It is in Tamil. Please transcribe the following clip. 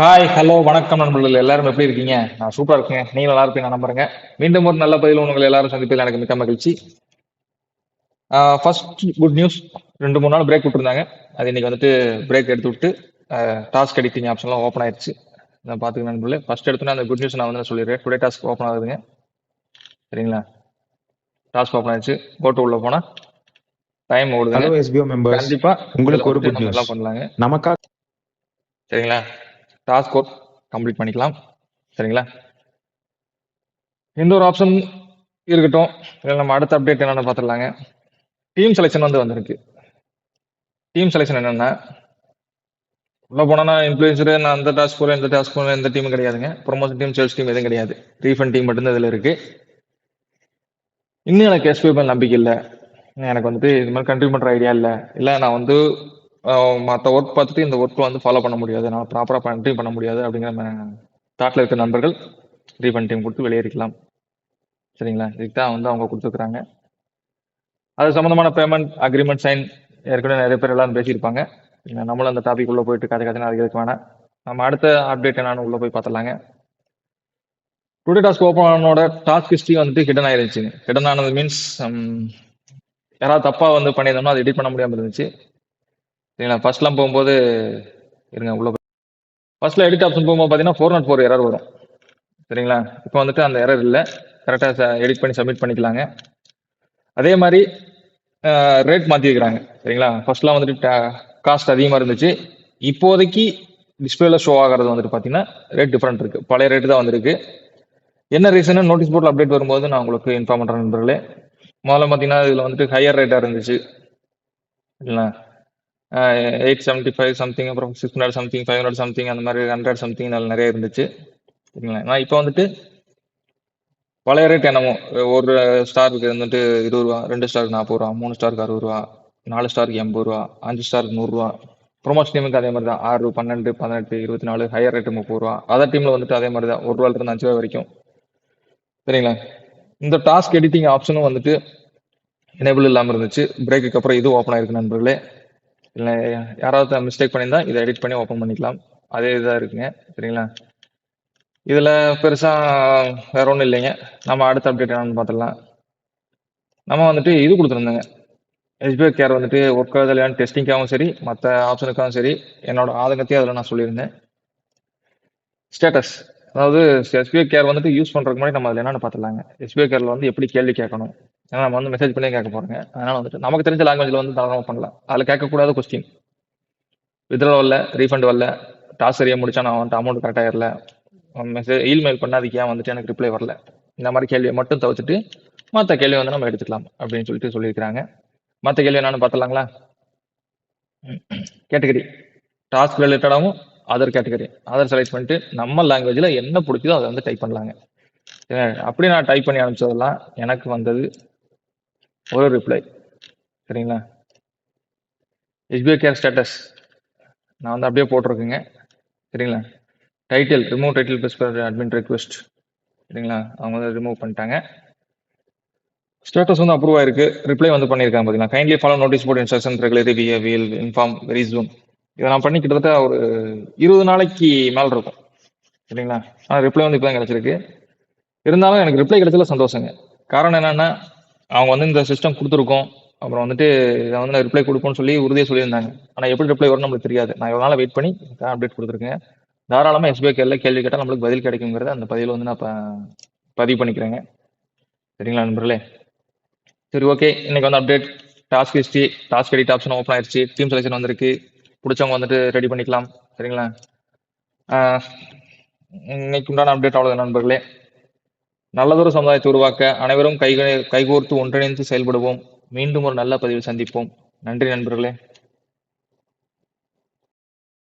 ஹாய் ஹலோ வணக்கம் நண்பர்கள். எல்லாரும் எப்படி இருக்கீங்க? நான் சூப்பரா இருக்கேன். நீங்க நல்லா இருப்பீங்க நான் நம்புறேங்க. மீண்டும் ஒரு நல்ல பதில் உங்களை எல்லாரும் சந்திப்பதில் எனக்கு மிக்க மகிழ்ச்சி. ஃபர்ஸ்ட் குட் நியூஸ் ரெண்டு மூணு நாள் பிரேக் விட்டுருந்தாங்க. அது இன்னைக்கு வந்துட்டு பிரேக் எடுத்து விட்டு டாஸ்க் எடிட்டிங் ஆப்ஷன்லாம் ஓப்பன் ஆயிடுச்சு நான் பார்த்துக்க நண்பர்களே. ஃபர்ஸ்ட் எடுத்தோன்னே அந்த குட் நியூஸ் நான் வந்து சொல்லிடுறேன். டுடே டாஸ்க் ஓப்பன் ஆகுதுங்க. சரிங்களா? டாஸ்க் ஓப்பன் ஆயிடுச்சு போட்டு உள்ள போனா டைம் மெம்பர்ஸ் கண்டிப்பா. உங்களுக்கு ஒரு பண்ணலாங்க. நமக்கா சரிங்களா? டாஸ்க் ஒர்க் கம்ப்ளீட் பண்ணிக்கலாம். சரிங்களா? இந்த ஒரு ஆப்ஷன் இருக்கட்டும். இல்லை நம்ம அடுத்த அப்டேட் என்னென்னு பார்த்துடலாங்க. டீம் செலெக்ஷன் வந்து வந்திருக்கு. டீம் செலெக்ஷன் என்னென்னா உள்ள போனால் நான் நான் அந்த டாஸ்க் போகிறேன் இந்த டாஸ்க் போகிறேன் எந்த டீமும் கிடையாதுங்க. ப்ரொமோஷன் டீம் சேல்ஸ் டீம் எதுவும் கிடையாது. ரீஃபண்ட் டீம் மட்டும்தான் இதில் இருக்குது இன்னும் எனக்கு எஸ்பி நம்பிக்கை இல்லை. எனக்கு வந்துட்டு இது மாதிரி கண்டினியூ பண்ணுற ஐடியா இல்லை. இல்லை நான் வந்து மற்ற ஒர்க் பார்த்துட்டு இந்த ஒர்க்கில் வந்து ஃபாலோ பண்ண முடியாது. என்னால் ப்ராப்பராக கண்டினியூ பண்ண முடியாது அப்படிங்கிற தாட்டில் இருக்க நண்பர்கள் ரீஃபண்ட் டீம் கொடுத்து வெளியேறிக்கலாம். சரிங்களா? இதுக்கு தான் வந்து அவங்க கொடுத்துருக்குறாங்க. அது சம்மந்தமான பேமெண்ட் அக்ரிமெண்ட் சைன் ஏற்கனவே நிறைய பேர் எல்லாம் பேசியிருப்பாங்க. இல்லை நம்மளும் அந்த டாபிக் உள்ளே போயிட்டு கதை கதை அதுக்கு வேணாம் நம்ம அடுத்த அப்டேட் என்னன்னு உள்ளே போய் பார்த்துலாங்க டுடே டாஸ்க் ஓப்பன் ஆனோட டாஸ்க் ஹிஸ்ட்ரி வந்துட்டு ஹிடன் ஆயிருந்துச்சு. ஹிடன் ஆனது மீன்ஸ் யாராவது தப்பாக வந்து பண்ணியிருந்தோம்னா அதை எடிட் பண்ண முடியாமல் இருந்துச்சு. சரிங்களா ஃபர்ஸ்ட்லாம் போகும்போது இருங்க உள்ள ஃபர்ஸ்ட்ல எடிட் ஆப்ஷன் போகும்போது பார்த்தீங்கன்னா ஃபோர் நாட் ஃபோர் எரர் வரும். சரிங்களா? இப்போ வந்துட்டு அந்த எரர் இல்லை. கரெக்டாக எடிட் பண்ணி சப்மிட் பண்ணிக்கலாங்க. அதே மாதிரி ரேட் மாற்றிருக்கிறாங்க சரிங்களா? ஃபர்ஸ்ட்லாம் வந்துட்டு காஸ்ட் அதிகமாக இருந்துச்சு. இப்போதைக்கு டிஸ்பிளேல ஷோ ஆகிறது வந்துட்டு பார்த்தீங்கன்னா ரேட் டிஃப்ரெண்ட் இருக்குது பழைய ரேட்டு தான் வந்திருக்கு. என்ன ரீசனு நோட்டீஸ் போர்டில் அப்டேட் வரும்போது நான் உங்களுக்கு இன்ஃபார்ம் பண்ணுறேன் நண்பர்களே. முதல்ல பார்த்தீங்கன்னா இதில் வந்துட்டு ஹையர் ரேட்டாக இருந்துச்சு. இல்லைங்களா எயிட் செவன்ட்டி ஃபைவ் சம்திங் அப்புறம் six hundred something five hundred something அந்த மாதிரி ஹண்ட்ரட் சம்திங் அதில் நிறைய இருந்துச்சு. சரிங்களா? நான் இப்போ வந்துட்டு பழைய ரேட் என்னமோ ஒரு ஸ்டாருக்கு வந்துட்டு இருபது ரூபா ரெண்டு ஸ்டாருக்கு நாற்பது ரூபா மூணு ஸ்டாருக்கு அறுபது ரூபா நாலு ஸ்டாருக்கு எண்பது ரூபா அஞ்சு ஸ்டாருக்கு நூறுரூவா ப்ரொமோஷன் டீமுக்கு அதே மாதிரி தான் ஆறு பன்னெண்டு பதினெட்டு இருபத்தி நாலு ஹையர் ரேட்டு முப்பது ரூபா. அதர் டீமில் வந்துட்டு அதே மாதிரி தான் ஒரு ரூபாயிலிருந்து அஞ்சு ரூபா வரைக்கும். சரிங்களா? இந்த டாஸ்க் எடிட்டிங் ஆப்ஷனும் வந்துட்டு எனேபிள் இல்லாமல் இருந்துச்சு. பிரேக்குக்கு அப்புறம் இது ஓப்பன் ஆயிருக்கு நண்பர்களே. இல்லை யாராவது மிஸ்டேக் பண்ணியிருந்தா இதை எடிட் பண்ணி ஓப்பன் பண்ணிக்கலாம். அதே இதாக இருக்குங்க சரிங்களா? இதில் பெருசாக வேற ஒன்றும் இல்லைங்க. நம்ம அடுத்த அப்டேட் என்னன்னு பார்த்துடலாம். நம்ம வந்துட்டு இது கொடுத்துருந்தோங்க. எஸ்பிஐ கேர் வந்துட்டு ஒர்க் ஆகுது இல்லையான்னு டெஸ்டிங்காகவும் சரி மற்ற ஆப்ஷனுக்காகவும் சரி என்னோட ஆதங்கத்தையும் அதில் நான் சொல்லியிருந்தேன். ஸ்டேட்டஸ் அதாவது எஸ்பிஐ கேர் வந்துட்டு யூஸ் பண்ணுறதுக்கு முன்னாடி நம்ம அதில் என்னென்னு பார்த்துலாங்க எஸ்பிஐ கேரில் வந்து எப்படி கேள்வி கேட்கணும்? ஏன்னா நம்ம வந்து மெசேஜ் பண்ணி கேட்க போறோங்க. அதனால் வந்துட்டு நமக்கு தெரிஞ்ச லாங்குவேஜ்ல வந்து தாராளமாக பண்ணலாம். அதில் கேட்கக்கூடாத கொஸ்டின் வித்ரா வரல ரீஃபண்ட் வரல டாஸ் சரியாக முடிச்சா நான் வந்துட்டு அமௌண்ட் கரெக்டாக வரல மெசேஜ் இமெயில் பண்ண அதுக்கு ஏன் வந்துட்டு எனக்கு ரிப்ளை வரல? இந்த மாதிரி கேள்வியை மட்டும் தவிர்த்துட்டு மற்ற கேள்வி வந்து நம்ம எடுத்துக்கலாம் அப்படின்னு சொல்லிட்டு சொல்லியிருக்கிறாங்க. மற்ற கேள்வி என்னன்னு பார்த்துலாங்களா கேட்டகரி டாஸ்க் ரிலேட்டடாகவும் அதர் கேட்டகரி அதர் செலக்ட் பண்ணிட்டு நம்ம லாங்குவேஜில் என்ன பிடிக்குதோ அதை வந்து டைப் பண்ணலாங்க. அப்படி நான் டைப் பண்ணி அனுப்பிச்சதெல்லாம் எனக்கு வந்தது ஒரு ரிப்ளை சரிங்களா? எஸ்பிஐ கேர் ஸ்டேட்டஸ் நான் வந்து அப்படியே போட்டிருக்கேங்க. சரிங்களா? டைட்டில் ரிமூவ் டைட்டில் பெஸ் அட்மின் ரெக்வெஸ்ட் சரிங்களா? அவங்க வந்து ரிமூவ் பண்ணிட்டாங்க. ஸ்டேட்டஸ் வந்து அப்ரூவ் ஆயிருக்கு. ரிப்ளை வந்து பண்ணியிருக்காங்க பார்த்தீங்களா kindly follow notice board instruction regulatory we will inform very soon இதை நான் பண்ணி கிட்டத்தட்ட ஒரு இருபது நாளைக்கு மேல் இருக்கும். சரிங்களா? ஆனால் ரிப்ளை வந்து இப்போ தான் கிடச்சிருக்கு. இருந்தாலும் எனக்கு ரிப்ளை கிடைச்சல சந்தோஷங்க. காரணம் என்னென்னா அவங்க வந்து இந்த சிஸ்டம் கொடுத்துருக்கோம். அப்புறம் வந்துட்டு இதை வந்து நான் ரிப்ளை கொடுப்போம்னு சொல்லி உறுதியாக சொல்லியிருந்தாங்க. ஆனால் எப்படி ரிப்ளை வரும்னு நம்மளுக்கு தெரியாது. நான் இவ்வளோ நாள் வெயிட் பண்ணி அப்டேட் கொடுத்துருக்கேன். தாராளமாக எஸ்பிஐ கேர்ல கேள்வி கேட்டால் நம்மளுக்கு பதில் கிடைக்குங்கிறத அந்த பதிவில் வந்து நான் இப்போ பதிவு பண்ணிக்கிறேங்க. சரிங்களா நண்பர்களே? சரி ஓகே இன்னைக்கு வந்து update task history task edit option open ஆயிடுச்சு டீம் செலெக்ஷன் வந்திருக்கு. பிடிச்சவங்க வந்துட்டு ரெடி பண்ணிக்கலாம். சரிங்களா? இன்னைக்கு உண்டான அப்டேட் அவ்வளவு நண்பர்களே. நல்லதொரு சமுதாயத்தை உருவாக்க அனைவரும் கை கைகோர்த்து ஒன்றிணைந்து செயல்படுவோம். மீண்டும் ஒரு நல்ல பதிவில் சந்திப்போம். நன்றி நண்பர்களே.